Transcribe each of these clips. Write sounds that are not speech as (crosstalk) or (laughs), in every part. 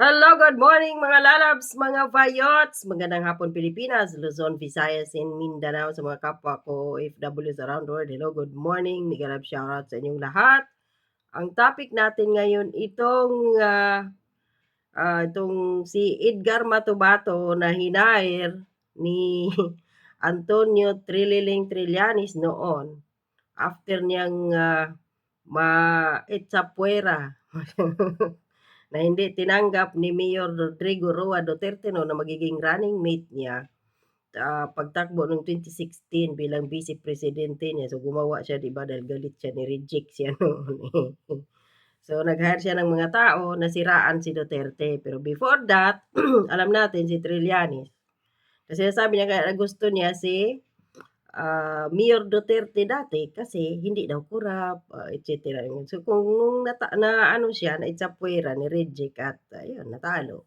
Hello, good morning mga lalabs, mga vayots. Magandang hapon Pilipinas, Luzon, Visayas, and Mindanao sa mga kapwa ko OFWs around the world. Hello, good morning. Mega love shoutout sa inyong lahat. Ang topic natin ngayon itong uh, uh, itong si Edgar Matubato na hinair ni (laughs) Antonio Trililing Trillanes noon after niyang uh, ma-etsapuera (laughs) na hindi tinanggap ni Mayor Rodrigo Roa Duterte no na magiging running mate niya uh, pagtakbo noong 2016 bilang vice presidente niya. So gumawa siya, di ba, dahil galit siya, ni-reject siya (laughs) noon. so nag-hire siya ng mga tao na siraan si Duterte. Pero before that, (clears throat) alam natin si Trillanes. Kasi sabi niya kaya gusto niya si uh, Mayor Duterte dati kasi hindi daw kurap, uh, etc. So kung nung nata- na ano siya, na itsapuera ni Reject at ayun, natalo.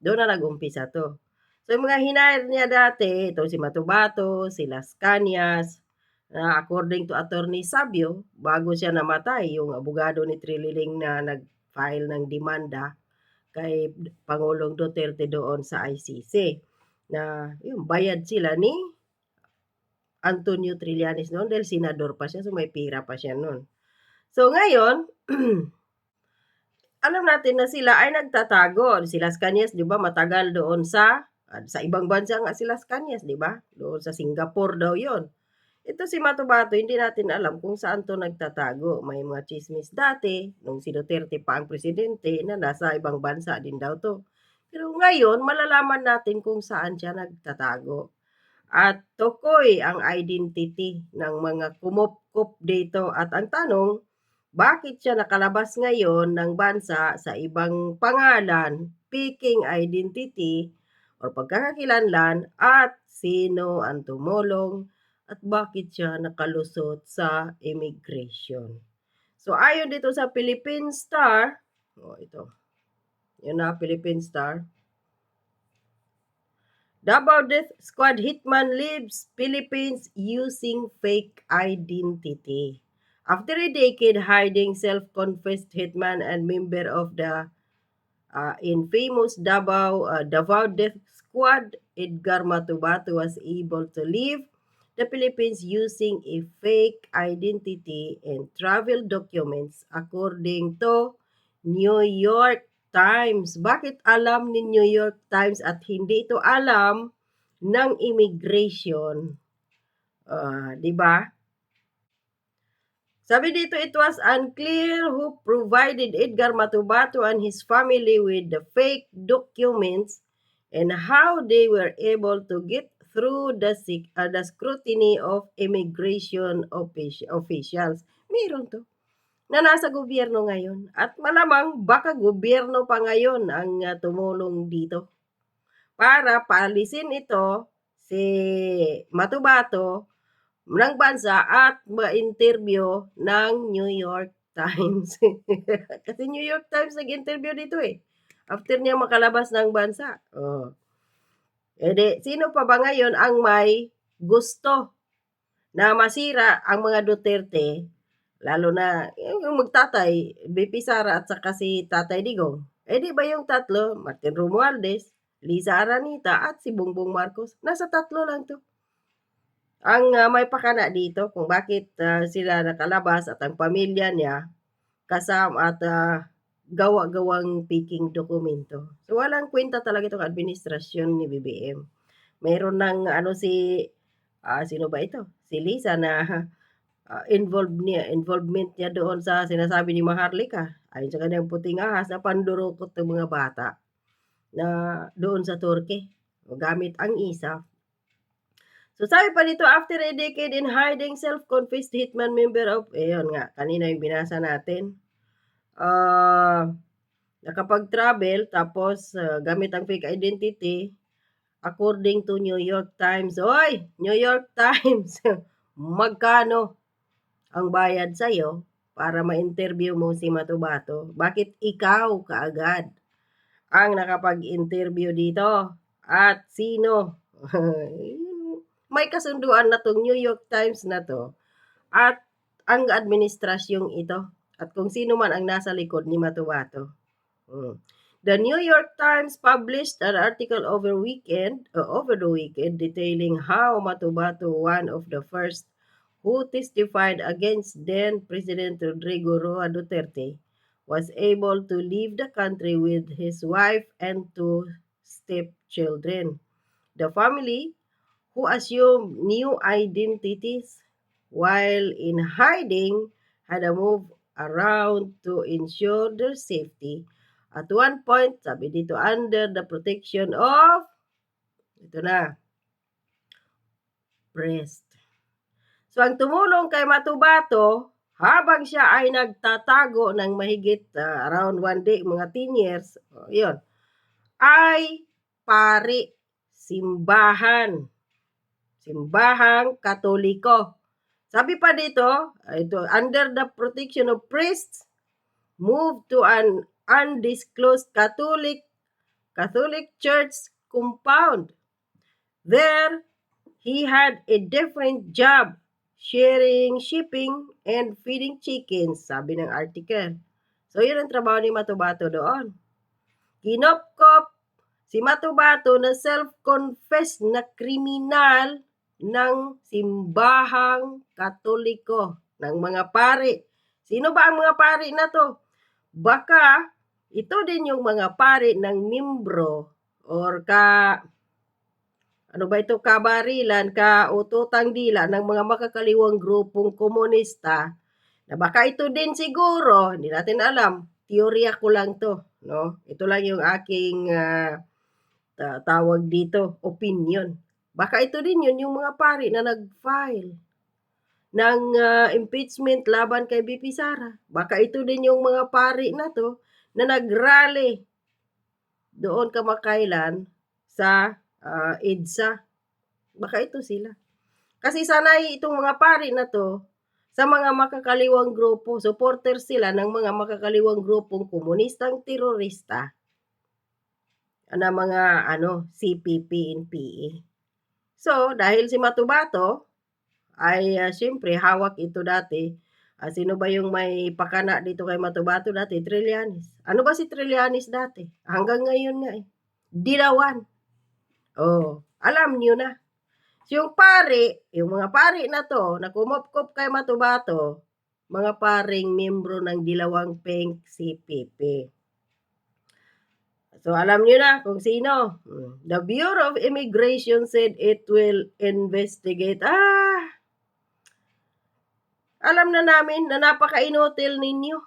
Doon na nag-umpisa to. So yung mga hinahir niya dati, ito si Matubato, si Las Cañas, na according to Attorney Sabio, bago siya namatay, yung abogado ni Trililing na nag-file ng demanda kay Pangulong Duterte doon sa ICC na yung bayad sila ni Antonio Trillanes noon dahil senador pa siya, so may pira pa siya noon. So ngayon, (clears throat) alam natin na sila ay nagtatago. Si Las Cañas, di ba, matagal doon sa, uh, sa ibang bansa nga si Las Cañas, di ba? Doon sa Singapore daw yon. Ito si Matubato, hindi natin alam kung saan to nagtatago. May mga chismis dati, nung si Duterte pa ang presidente, na nasa ibang bansa din daw to. Pero ngayon, malalaman natin kung saan siya nagtatago at tukoy ang identity ng mga kumupkup dito. At ang tanong, bakit siya nakalabas ngayon ng bansa sa ibang pangalan, picking identity, or pagkakakilanlan, at sino ang tumulong, at bakit siya nakalusot sa immigration. So, ayon dito sa Philippine Star, oh, ito, yun na, Philippine Star, Davao Death Squad hitman leaves Philippines using fake identity. After a decade hiding self-confessed hitman and member of the uh, infamous Davao, uh, Davao Death Squad, Edgar Matubato was able to leave the Philippines using a fake identity and travel documents according to New York Times. Bakit alam ni New York Times at hindi ito alam ng immigration? Uh, 'di ba? Sabi dito, it was unclear who provided Edgar Matubato and his family with the fake documents and how they were able to get through the, uh, the scrutiny of immigration officials. Meron to na nasa gobyerno ngayon. At malamang baka gobyerno pa ngayon ang uh, tumulong dito para paalisin ito si Matubato ng bansa at ma-interview ng New York Times. (laughs) Kasi New York Times nag-interview dito eh. After niya makalabas ng bansa. Oh. E di, sino pa ba ngayon ang may gusto na masira ang mga Duterte Lalo na yung magtatay, BP Sara at saka si Tatay Digong. Eh di ba yung tatlo, Martin Romualdez, Lisa Aranita at si Bongbong Marcos, nasa tatlo lang to. Ang uh, may pakana dito kung bakit uh, sila nakalabas at ang pamilya niya kasama at uh, gawa-gawang picking dokumento. So walang kwenta talaga itong administrasyon ni BBM. Meron ng ano si uh, sino ba ito? Si Lisa na uh, involved niya, involvement niya doon sa sinasabi ni Maharlika. Ayon sa kanyang puting ahas na pandurukot ng mga bata na doon sa Turkey gamit ang ISAF. So sabi pa dito, after a decade in hiding, self-confessed hitman member of, ayun nga, kanina yung binasa natin, uh, nakapag-travel, tapos uh, gamit ang fake identity, according to New York Times. Oy, New York (laughs) Times, magkano ang bayad sa iyo para ma-interview mo si Matubato, bakit ikaw kaagad ang nakapag-interview dito? At sino? (laughs) May kasunduan na tong New York Times na to at ang administrasyong ito at kung sino man ang nasa likod ni Matubato. Hmm. The New York Times published an article over weekend uh, over the weekend detailing how Matubato, one of the first who testified against then President Rodrigo Roa Duterte, was able to leave the country with his wife and two stepchildren. The family, who assumed new identities while in hiding, had to move around to ensure their safety. At one point, sabi dito, under the protection of, ito na, breast. So, ang tumulong kay Matubato, habang siya ay nagtatago ng mahigit ah, around one day, mga 10 years, oh, yun, ay pari, simbahan, simbahang katoliko. Sabi pa dito, ito, under the protection of priests, moved to an undisclosed Catholic Catholic Church compound. There, he had a different job, sharing, shipping, and feeding chickens, sabi ng article. So, yun ang trabaho ni Matubato doon. Kinopkop si Matubato na self-confessed na kriminal ng simbahang katoliko ng mga pari. Sino ba ang mga pari na to? Baka ito din yung mga pari ng membro or ka ano ba ito kabarilan, ka ututang dila ng mga makakaliwang grupong komunista na baka ito din siguro, hindi natin alam, teorya ko lang to, no? Ito lang yung aking ta- tawag dito, opinion. Baka ito din yun yung mga pari na nag-file ng ah, impeachment laban kay BP Sara. Baka ito din yung mga pari na to na nag-rally doon kamakailan sa ah, EDSA. Baka ito sila. Kasi sanay itong mga pari na to sa mga makakaliwang grupo, supporter sila ng mga makakaliwang grupong komunistang terorista na mga ano CPP and PE. So, dahil si Matubato ay uh, siyempre hawak ito dati. Ah, sino ba yung may pakana dito kay Matubato dati? Trillanes. Ano ba si Trillanes dati? Hanggang ngayon nga eh. Dilawan. Oh, alam niyo na. Yung pari, yung mga pari na to, na kumopkop kay Matubato, mga paring membro ng Dilawang Pink CPP. So, alam niyo na kung sino. Hmm. The Bureau of Immigration said it will investigate. Ah! Alam na namin na napaka-inutil ninyo.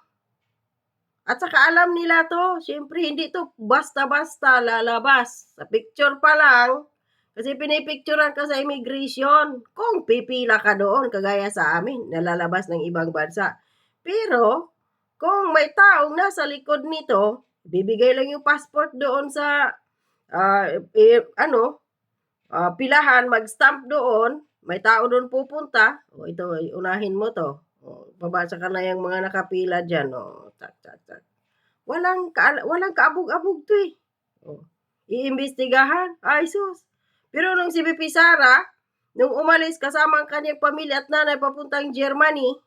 At saka alam nila to, syempre hindi to basta-basta lalabas. Sa picture pa lang, kasi pinipicturean ka sa immigration. Kung pipila ka doon, kagaya sa amin, nalalabas ng ibang bansa. Pero, kung may taong nasa likod nito, bibigay lang yung passport doon sa, ah, eh, ano, ah, pilahan, mag-stamp doon, may tao doon pupunta, o ito, unahin mo to. O, babasa ka na yung mga nakapila dyan. O, tak, tak, tak. Walang, ka, walang kaabog-abog to eh. O, iimbestigahan. Ay, sus. Pero nung si BP Sara, nung umalis kasama ang kanyang pamilya at nanay papuntang Germany,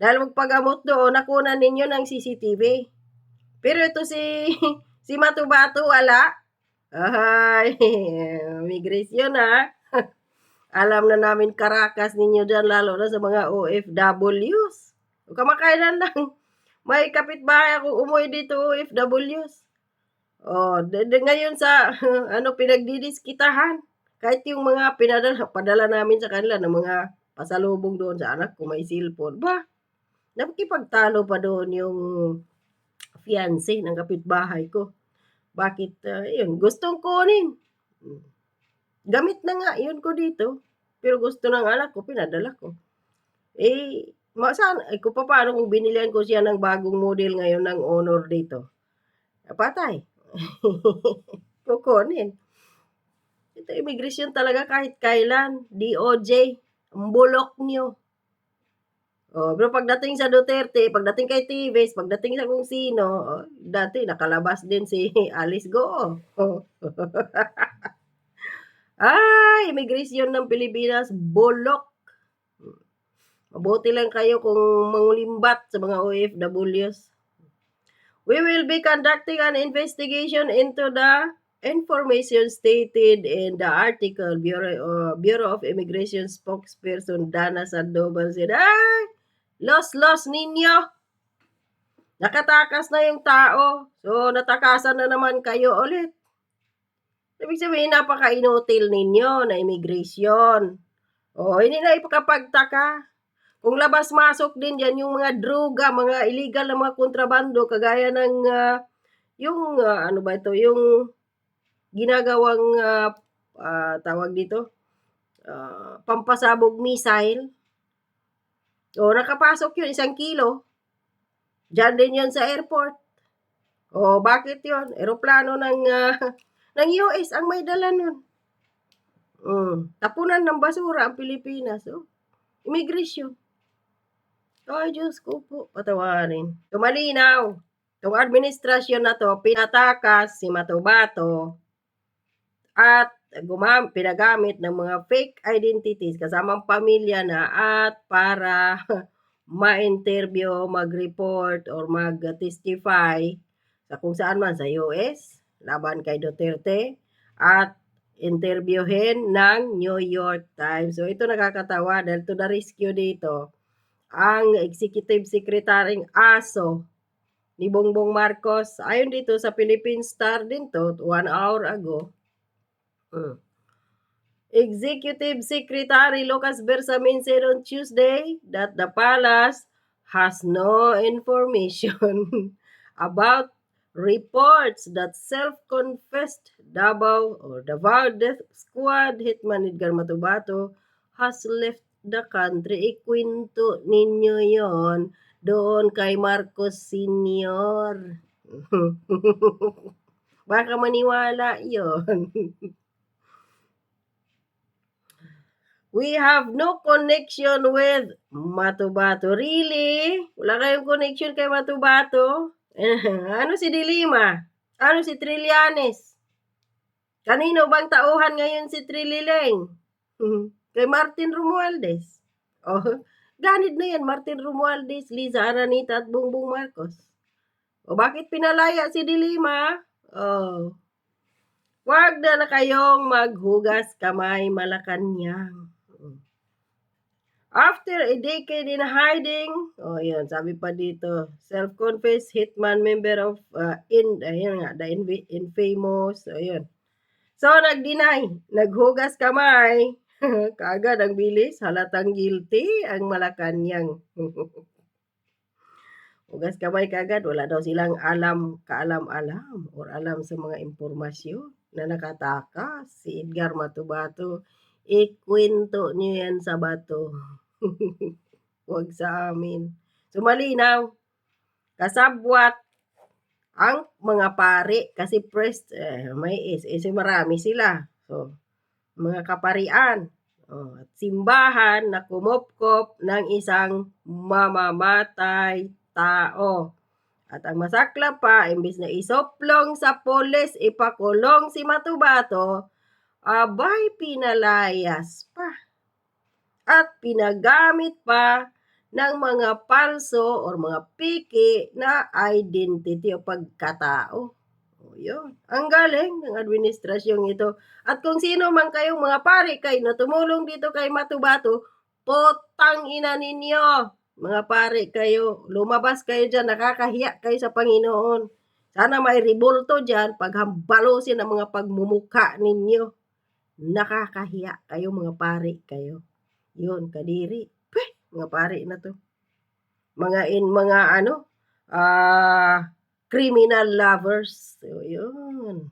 dahil magpagamot doon, nakunan ninyo ng CCTV. Pero ito si, (laughs) si Matubato, wala. Ay, (laughs) migration ha. (laughs) Alam na namin karakas ninyo dyan, lalo na sa mga OFWs. Kamakailan lang, may kapitbahay akong umuwi dito OFWs. Oh, de, de, ngayon sa (laughs) ano pinagdidiskitahan. Kahit yung mga pinadala, padala namin sa kanila ng mga pasalubong doon sa anak ko, may cellphone. Ba, nakikipagtalo pa doon yung fiancé ng kapitbahay ko. Bakit, uh, yun, gustong kunin. Gamit na nga, yun ko dito. Pero gusto ng anak ko, pinadala ko. Eh, saan, eh, kung paano kung binilihan ko siya ng bagong model ngayon ng honor dito. Patay. (laughs) Kukunin. Ito, immigration talaga kahit kailan. DOJ, ang bulok niyo. Oh, pero pagdating sa Duterte, pagdating kay Tives, pagdating sa kung sino, oh, dati nakalabas din si (laughs) Alice Go. Oh. (laughs) Ay, immigration ng Pilipinas, bulok. Mabuti lang kayo kung mangulimbat sa mga OFWs. We will be conducting an investigation into the information stated in the article. Bureau, uh, Bureau of Immigration spokesperson Dana Sandoval said, Ay, los-los ninyo. Nakatakas na yung tao. So, natakasan na naman kayo ulit. Ibig sabihin, napaka-inutil ninyo na immigration. O, hindi na ipakapagtaka. Kung labas-masok din yan yung mga droga, mga illegal na mga kontrabando, kagaya ng, ah, yung, ah, ano ba ito, yung ginagawang, ah, ah, tawag dito, ah, pampasabog missile. O, nakapasok yun, isang kilo. Diyan din yun sa airport. O, bakit yun? Aeroplano ng, ah, ng US ang may dala nun. Mm. Tapunan ng basura ang Pilipinas. Oh. Immigration. Ay, Diyos ko po. Patawarin. Tumalinaw. Itong administrasyon na to, pinatakas si Matubato at gumam pinagamit ng mga fake identities kasamang pamilya na at para (laughs) ma-interview, mag-report, or mag-testify sa kung saan man sa US, laban kay Duterte, at interviewin ng New York Times. So ito nakakatawa dahil to the rescue dito, ang Executive Secretary ASO ni Bongbong Marcos, ayon dito sa Philippine Star din to, one hour ago, Mm. Executive Secretary Lucas Bersamin said on Tuesday that the palace has no (laughs) information about reports that self-confessed Davao or Davao Death Squad Hitman Edgar Matubato has left the country. Ikwento ninyo yon doon kay Marcos Senior. (laughs) Baka maniwala yon. (laughs) We have no connection with Matubato. Really? Wala kayong connection kay Matubato? Ano si Dilima? Ano si Trillanes? Kanino bang tauhan ngayon si Trilileng? kay Martin Romualdez. Oh, ganid na yan, Martin Romualdez, Liza Aranita at Bongbong Marcos. O bakit pinalaya si Dilima? Oh, Huwag na na kayong maghugas kamay Malacanang. After a decade in hiding, oh yun, sabi pa dito, self-confessed hitman member of, uh, in, ayun nga, the inv- infamous, ayun. So, nag-deny, naghugas kamay, (laughs) kaagad ang bilis, halatang guilty ang Malacanang. (laughs) Hugas kamay kagad, wala daw silang alam, kaalam-alam, or alam sa mga impormasyon na nakatakas si Edgar Matubato. Ikwento niyo yan sa bato. (laughs) Huwag sa amin. So, malinaw. Kasabwat ang mga pari kasi prest eh, may is, is marami sila. So, mga kaparian. Oh, at simbahan na kumopkop ng isang mamamatay tao. At ang masakla pa, imbis na isoplong sa polis, ipakulong si Matubato, abay pinalayas pa. At pinagamit pa ng mga palso or mga piki na identity o pagkatao. O yun. Ang galing ng administrasyong ito. At kung sino man kayong mga pari kayo na tumulong dito kay Matubato, potang ina ninyo mga pare kayo, lumabas kayo dyan, nakakahiya kayo sa Panginoon. Sana may ribulto dyan, paghambalosin ang mga pagmumuka ninyo. Nakakahiya kayo mga pare kayo. Yun, kadiri. Peh, mga pare na to. Mga in, mga ano, ah, uh, criminal lovers. So, yun.